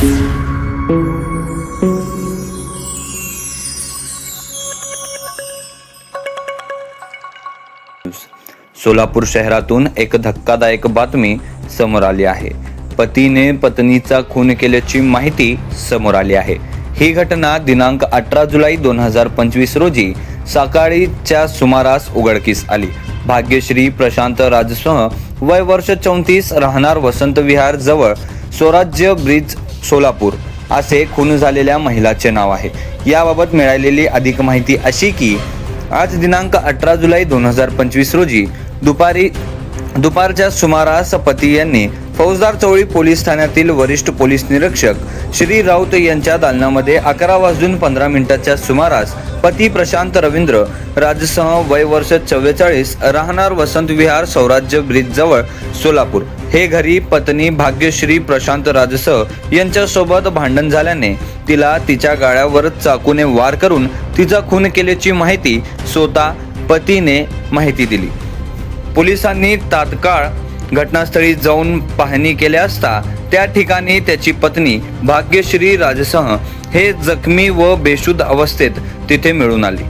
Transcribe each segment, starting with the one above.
सोलापूर शहरातून एक धक्कादायक बातमी समोर आली आहे. पतीने पत्नीचा खून केल्याची माहिती समोर आली आहे. ही घटना दिनांक अठरा जुलै दोन हजार पंचवीस रोजी सकाळीच्या सुमारास उघडकीस आली. भाग्यश्री प्रशांत राजसह वय वर्ष चौतीस राहणार वसंत विहार जवळ स्वराज्य ब्रिज सोलापूर असे खून झालेल्या महिलाचे नाव आहे. याबाबत मिळालेली अधिक माहिती अशी की आज दिनांक अठरा जुलै दोन हजार पंचवीस रोजी दुपारी दुपारच्या सुमारास पती यांनी फौजदार चौळी पोलीस ठाण्यातील वरिष्ठ पोलीस निरीक्षक श्री राऊत यांच्या दालनामध्ये अकरा वाजून पंधरा मिनिटाच्या सुमारास पती प्रशांत रवींद्र राजसह वय वर्ष चव्वेचाळीस राहणार वसंत विहार सौराज्य ब्रिज जवळ सोलापूर. हे घरी पत्नी भाग्यश्री प्रशांत राजसह यांच्यासोबत भांडण झाल्याने तिला तिच्या गाळ्यावर चाकूने वार करून तिचा खून केल्याची माहिती स्वतः पतीने माहिती दिली. पोलिसांनी तात्काळ घटनास्थळी जाऊन पाहणी केल्या असता त्या ठिकाणी त्याची पत्नी भाग्यश्री राजसह हे जखमी व बेशुद्ध अवस्थेत तिथे मिळून आली.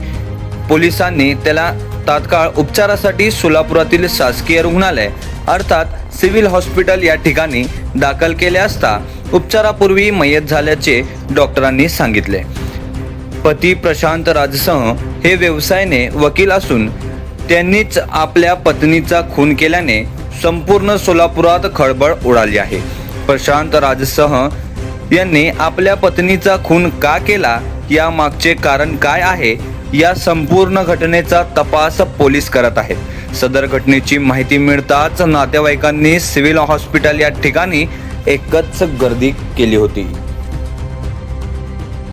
पोलिसांनी त्याला तात्काळ उपचारासाठी सोलापुरातील शासकीय रुग्णालय अर्थात सिव्हिल हॉस्पिटल या ठिकाणी दाखल केले असता उपचारापूर्वी मयत झाल्याचे डॉक्टरांनी सांगितले. पती प्रशांत राजसह हे व्यवसायाने वकील असून त्यांनीच आपल्या पत्नीचा खून केल्याने संपूर्ण सोलापुरात खळबळ उडाली आहे. प्रशांत राजसह यांनी आपल्या पत्नीचा खून का केला? या मागचे कारण काय आहे? या संपूर्ण घटनेचा तपास पोलीस करत आहेत. सदर घटनेची माहिती मिळताच नातेवाईकांनी सिव्हिल हॉस्पिटल या ठिकाणी एकच गर्दी केली होती.